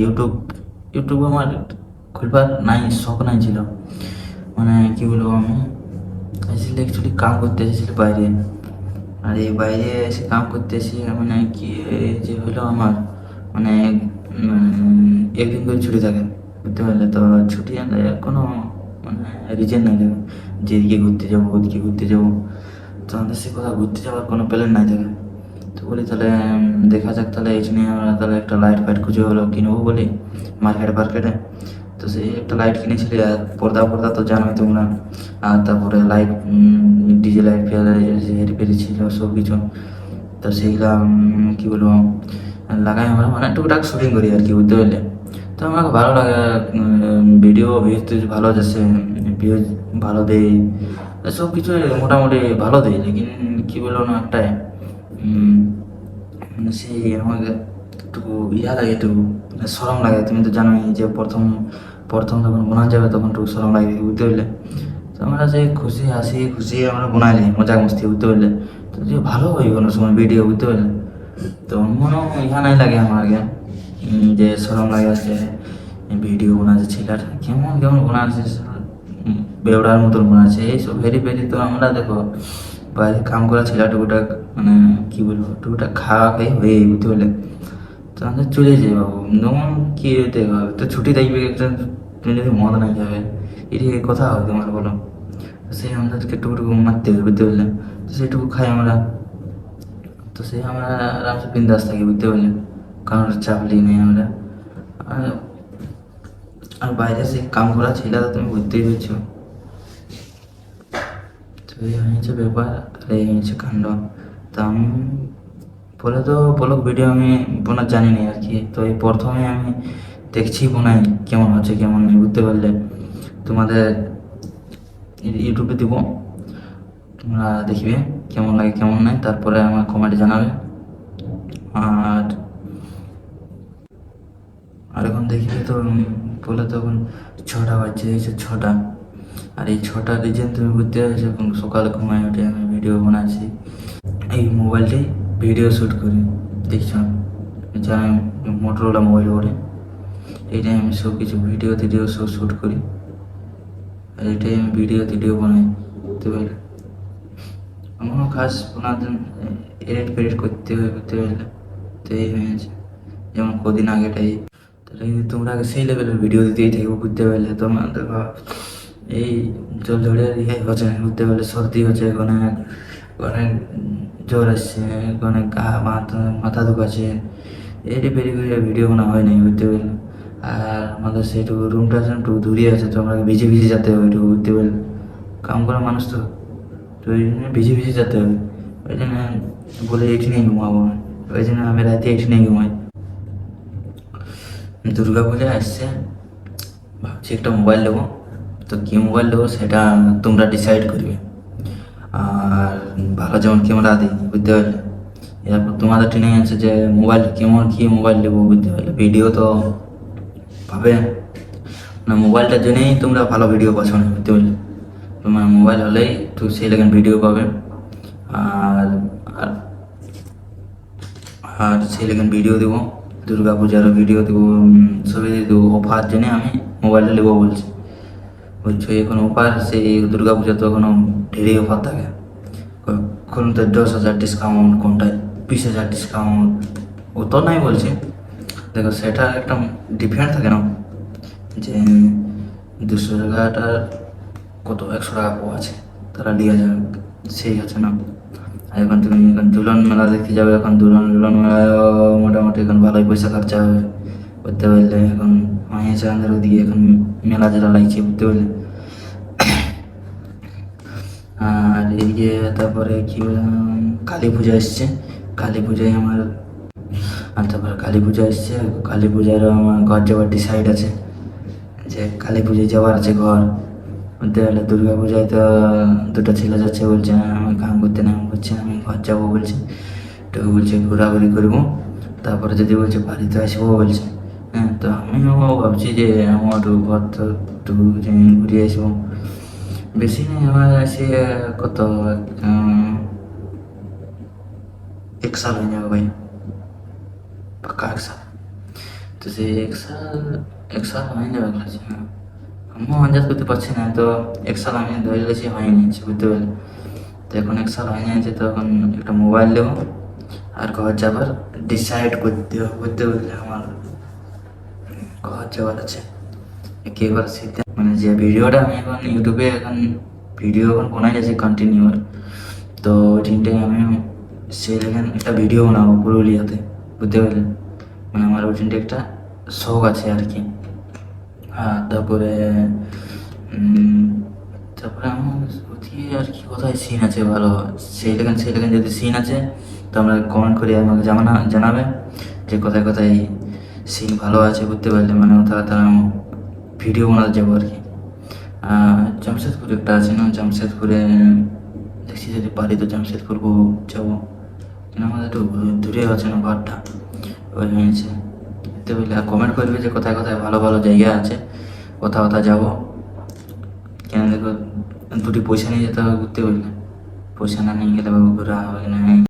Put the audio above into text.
YouTube YouTube আমার খুলবার নাই, শখ নাই ছিল। মানে কি বলব আমি? আসলে অ্যাকচুয়ালি কাম করতে এসেছিল বাইরে। আর এই বাইরে এসে কাম করতে এসে মানে কি যে হলো আমার মানে একদিন করে ছুটি থাকে, বুঝতে পারলে? তো ছুটি কোনো মানে রিজন নাই থাকে। যে এদিকে ঘুরতে যাব, ওদিকে ঘুরতে যাব। তো আমাদের সে কোথাও ঘুরতে যাওয়ার কোনো প্ল্যান নাই থাকে। তো বলি তাহলে দেখা যাক তাহলে এই নিয়ে আমরা তাহলে একটা লাইট ফাইট খুঁজে হলো কিনবো বলি মার্কেট মার্কেটে তো সেই একটা লাইট কিনেছিলি, আর পর্দা পর্দা তো জানোই তোমরা। আর তারপরে লাইট ডিজে লাইট ফেয়ার ছিল, সব কিছু। তো সেইগুলা কী বলব, লাগাই আমরা মানে টুকটাক শুটিং করি আর কি, বুঝতে পারলে। তো আমাকে ভালো লাগে ভিডিও ভিউজ ভালো যাচ্ছে ভিউজ ভালো দেয়। সব কিছু মোটামুটি ভালো দেয়, লেকিন কী বলব না একটাই। মানে সেই আমাকে একটু ইয়া লাগে একটু মানে সরম লাগে। তুমি তো জানোই যে প্রথম প্রথম যখন বোনা যাবে তখন একটু সরম লাগে বুঝতে পারলে? তো আমরা যে খুশি হাসি খুশি আমরা বোনাইলি মজা মস্তি বুঝতে পারলে? তো যে ভালো হয় কোনো সময় ভিডিও বুঝতে পারলে? তো মনে ইহা নাই লাগে আমাকে উম, যে সরম লাগে আছে ভিডিও বানাচ্ছে ছেলেটা কেমন কেমন বানাচ্ছে বেউড়ার মতন বানাচ্ছে এইসব ভেরি ভেরি তো আমরা দেখো। বাইরে কাম করা ছেলে টুকুটাক মানে কি বলব টুকুটাক খাওয়া খাই হয়ে বুঝতে পারলে। তো আমাদের চলে যাই বাবু। যেমন কি হতে হবে। তো ছুটি থাকবে একটা তুমি যদি মদ না যাবে। এটি কথা হবে তোমার, বলো। সেই আমাদেরকে টুকুটুকু মারতে হবে, বুঝতে পারলে। তো সেইটুকু খাই আমরা। তো সে আমরা আরামসে বিন্দাস থাকি, বুঝতে পারলে। কারণ চাপ নিই আমরা। আর- বাইরে সে কাম করা ছিল তুমি বুঝতেই পারছ। হয়েছে ব্যাপার হয়েছে কাণ্ড তো আমি বলে তো ব্লগ ভিডিও আমি বোনার জানি না আর কি। তো এই প্রথমে আমি দেখছি বোনাই, কেমন হচ্ছে কেমন নেই, বুঝতে পারলে? তোমাদের ইউটিউবে দিব, তোমরা দেখবে, কেমন লাগে, কেমন নাই, তারপরে আমার কমেন্টে জানাবে। আর আর এখন দেখবে তো বলে তখন ছটা বাজছে ছটা। আর এই ছটা রিজন তুমি বুঝতে পারছ এখন সকালে ঘুমায় উঠে আমি ভিডিও বানাচ্ছি। এই মোবাইলটাই ভিডিও শ্যুট করি, দেখছ? যা মোটরওয়ালা মোবাইল ওঠে এইটাই আমি সব কিছু ভিডিও টিডিও সব শ্যুট করি। আর এটাই আমি ভিডিও টিডিও বানাই, বুঝতে পারলে? এমনও খাস ওনাদের এডিট ফেডিট করতে হয় করতে পারলে? তো এই হয়েছে যেমন কদিন আগেটাই। তাহলে তোমরা আগে সেই লেভেলের ভিডিও দিতেই থাকব, বুঝতে পারলে? তোমার দেখো এই জল ঝড়ে ইয়ে হচ্ছে বুঝতে পারলে সর্দি হচ্ছে অনেক অনেক জ্বর আসছে অনেক গা, মাথা মাথা ধুকাচ্ছে এটি ফেরি করে ভিডিও বানা হয় নাই বুঝতে পারলে। আর আমাদের সেইটুকু রুমটা আছে একটু দূরে আছে, তো আমরা ভিজে ভিজে যেতে হবে, একটু বুঝতে পারলে। কাম করা মানুষ তো তো ওই জন্য ভিজে ভিজে যেতে হবে। ওই জন্য বলে এখানেই ঘুমাবো ওই জন্য আমি রাতে এখানেই ঘুমাই। দুর্গা পূজা আসছে, ভাবছি একটা মোবাইল নেব। তো কী মোবাইল নেব সেটা তোমরা ডিসাইড করবে। আর ভালো যেমন ক্যামেরা দিই বুঝতে পারলে? এরপর তোমাদের ট্রেনিং আছে যে মোবাইল কেমন, কী মোবাইল নেব, বুঝতে পারলে? ভিডিও তো পাবে। না মোবাইলটার জন্যই তোমরা ভালো ভিডিও পাচ্ছ না, বুঝতে পারলে? তোমার মোবাইল হলেই তো সেই লেগে ভিডিও পাবে। আর আর সেই লেগে ভিডিও দেবো। দুর্গা পূজারও ভিডিও দেবো সবই দেবো। অফার জন্যে আমি মোবাইলটা নেব বলছি। বুঝছ? এখন অফার সেই দুর্গা পূজা তো এখনও ঢেরই অফার থাকে। কোন তো দশ হাজার ডিসকাউন্ট কোনটায়? বিশ হাজার ডিসকাউন্ট ও তো নাই বলছি। দেখো সেটা একটা ডিফারেন্ট থাকে না? যে দুশো টাকাটার কত? একশো টাকা পাওয়া আছে। তারা দিয়ে যাবে, সেই আছে না। আর এখন তুমি, এখন দুলন মেলা দেখতে যাবে, এখন দুলন দুলন মেলায় মোটামুটি এখন ভালোই পয়সা খরচা হবে। বুঝতে পারলে এখন হয়েছে আমাদের ওদিকে এখন মেলা যেটা লাগছে বুঝতে পারলে আর এদিকে তারপরে কি বললাম, কালী পূজা এসছে। কালী পূজায় আমার, আর তারপরে কালী পূজা এসছে। কালী পূজারও আমার ঘর যাওয়ার ডিসাইড আছে। যে কালী পুজোয় যাওয়ার আছে ঘর। বলতে গেলে দুর্গা পূজায় তো দুটো ছেলে যাচ্ছে বলছে আমি কাম করতে না বলছে, আমি ঘর যাব, বলছে। তো বলছে, ঘোরাঘুরি করব। তারপরে যদি বলছে, বাড়িতে আসব, বলছে। হ্যাঁ তো আমিও ভাবছি যে আমার ঘর তো একটু ঘুরে আসব। বেশি নেই আমার আসে কত এক সাল হয়ে যাবে ভাই। পাক্কা এক সাল তো সে এক সাল এক সাল হয়ে যাবে না আমিও আন্দাজ করতে পারছি না, তো এক সাল আমি ধরে গেছি হয়নি বুঝতে পারলে। তো এখন এক সাল হয়ে গেছে, তো এখন একটা মোবাইল নেব আর ঘর যাবার ডিসাইড করতে হবে বুঝতে পারলে আমার। যাওয়ার আছে একেবারে শীতে মানে যে ভিডিওটা আমি এখন ইউটিউবে এখন ভিডিও এখন বানাই যাচ্ছি কন্টিনিউ তো ওই আমি সেই দেখেন একটা ভিডিও বানাবো পুরুলিয়াতে বুঝতে পারলেন? মানে আমার ওই একটা শখ আছে আর কি। হ্যাঁ তারপরে তারপরে আমার আর কি কোথায় সিন আছে ভালো? সেই লেখান সেই লেখান যদি সিন আছে, তো আমরা কমেন্ট করে আমাকে জানা জানাবে যে কোথায় কোথায় সিন ভালো আছে বুঝতে পারলে মানে তারা তারা ভিডিও বানাতে যাব আর কি। জামশেদপুর একটা আছে না, জামশেদপুরে দেখছি যদি পারি তো জামশেদপুর যাব। আমাদের একটু দূরে আছে না ঘরটা ওই হয়েছে। পারলে আর কমেন্ট করবে যে কোথায় কোথায় ভালো ভালো জায়গা আছে, কোথাও কোথাও যাব। কেন দেখো, দুটি পয়সা নিয়ে যেতে হবে ঘুরতে পারলে পয়সা না নিয়ে গেলে ঘোরা হবে না।